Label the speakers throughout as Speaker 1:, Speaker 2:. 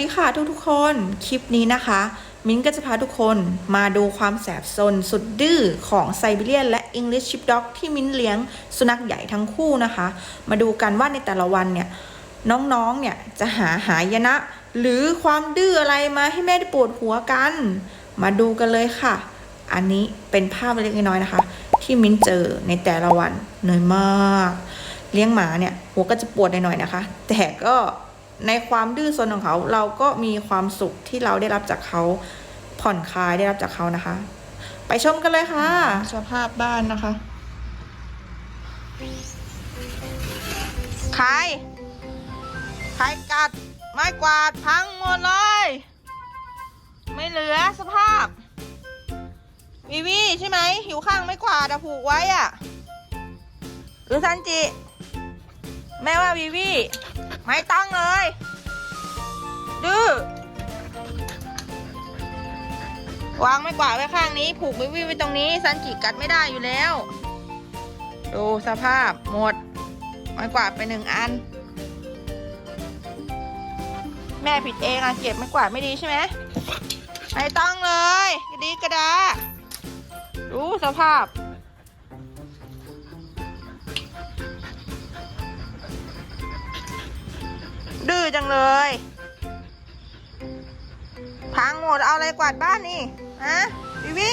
Speaker 1: ดีค่ะทุกทุกๆคน คลิปนี้นะคะ มิ้นก็จะพาทุกคนมาดูความแสบซนสุดดื้อของไซบีเรียนและ English Sheepdog ที่มิ้นเลี้ยงสุนัขใหญ่ทั้งคู่นะคะ มาดูกันว่าในแต่ละวันเนี่ย น้องๆ เนี่ย จะหาหายนะ หรือความดื้ออะไรมาให้แม่ได้ปวดหัวกัน มาดูกันเลยค่ะ อันนี้เป็นภาพเล็กน้อยนะคะ ที่มิ้นเจอในแต่ละวันเหนื่อยมาก เลี้ยงหมาเนี่ยหัวก็จะปวดหน่อยๆนะคะ แต่ก็ ในความดื้อซนของเขา เราก็มีความสุขที่เราได้รับจากเขาผ่อนคลายได้รับจากเขานะคะ ไปชมกันเลยค่ะ สภาพบ้านนะคะใครใครกัด ไม้กวาดพังหมดเลย ไม่เหลือสภาพวิวีใช่ไหมหิวข้างไม้กวาดอะผูกไว้อะหรือซันจิ แม่ว่าวิวีไม่ต้องเลย ดื้อวางไม่กวาดไว้ข้างนี้ ผูกวิวีไว้ตรงนี้ซันจิกัดไม่ได้อยู่แล้ว ดูสภาพหมดไม้กวาดไปหนึ่งอัน แม่ผิดเองอะเก็บไม้กวาดไม่ดีใช่ไหมไม่ต้องเลยกระดีกระดาดูสภาพ จังเลย พังหมดเอาอะไรกวาดบ้านนี่ฮะวิวี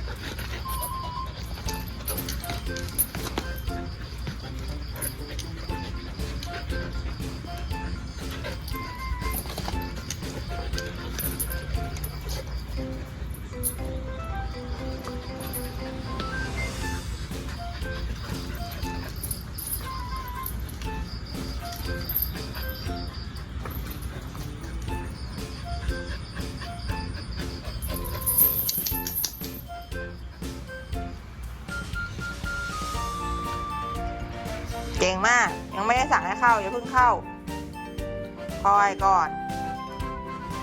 Speaker 1: เก่งมาก ยังไม่ได้สั่งให้เข้าอย่าเพิ่งเข้า คอยก่อน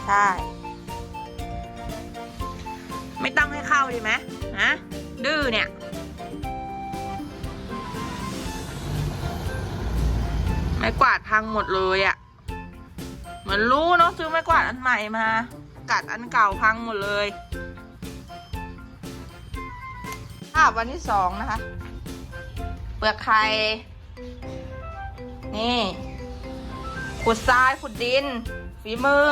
Speaker 1: ใช่ ไม่ต้องให้เข้าดีไหมฮะดื้อเนี่ยไม้กวาดพังหมดเลยอะ่ะ เหมือนรู้เนาะซื้อไม้กวาดอันใหม่มา กัดอันเก่าพังหมดเลยภาพวันที่สองนะคะ เปลือกไข่ นี่ ขุดทราย ขุดดิน ฝีมือ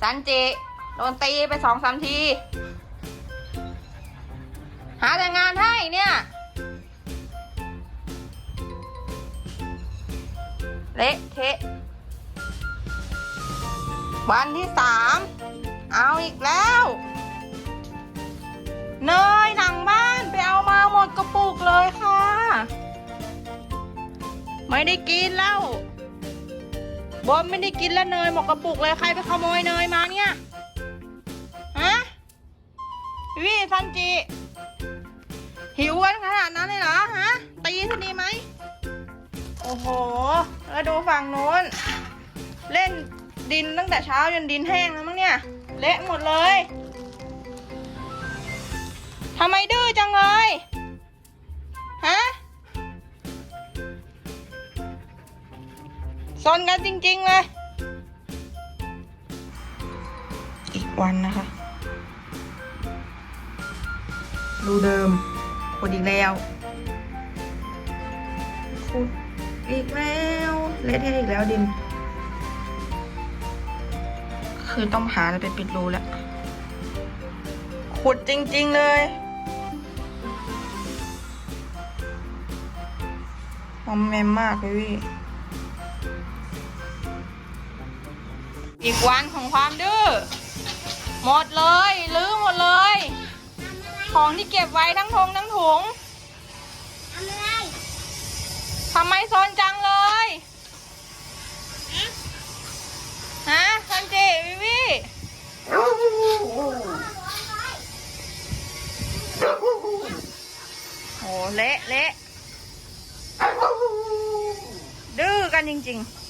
Speaker 1: สันจิโดนตีไปสองสามที หาแต่งานให้เนี่ย เละเทะวันที่สาม เอาอีกแล้ว เนยหลัง ไม่ได้กินแล้วบอมไม่ได้กินแล้วเนยหมกกระปุกเลยใครไปขโมยเนยมาเนี่ยฮะวิซันจิหิวกันขนาดนั้นเลยเหรอฮะตีซะดีไหมโอ้โห แล้วดูฝั่งนู้น เล่นดินตั้งแต่เช้าจนดินแห้งแล้วมั้งเนี่ย เละหมดเลยทำไมดื้อจังเลย ซนกันจริงๆเลย อีกวันนะคะ ดูเดิมขุดอีกแล้วขุดอีกแล้วเละเทะอีกแล้วดิน คือต้องหาอะไรไปปิดรูแล้วขุดจริง ๆ เลยมอมแมมมากเลยพี่ อีกวันของความดื้อหมดเลยลื้อหมดเลย ของที่เก็บไว้ทั้งทงทั้งถุง
Speaker 2: ทำไม
Speaker 1: โซนจังเลยฮะซันจีวิวีโอ้เละเละดื้อกันจริง ๆ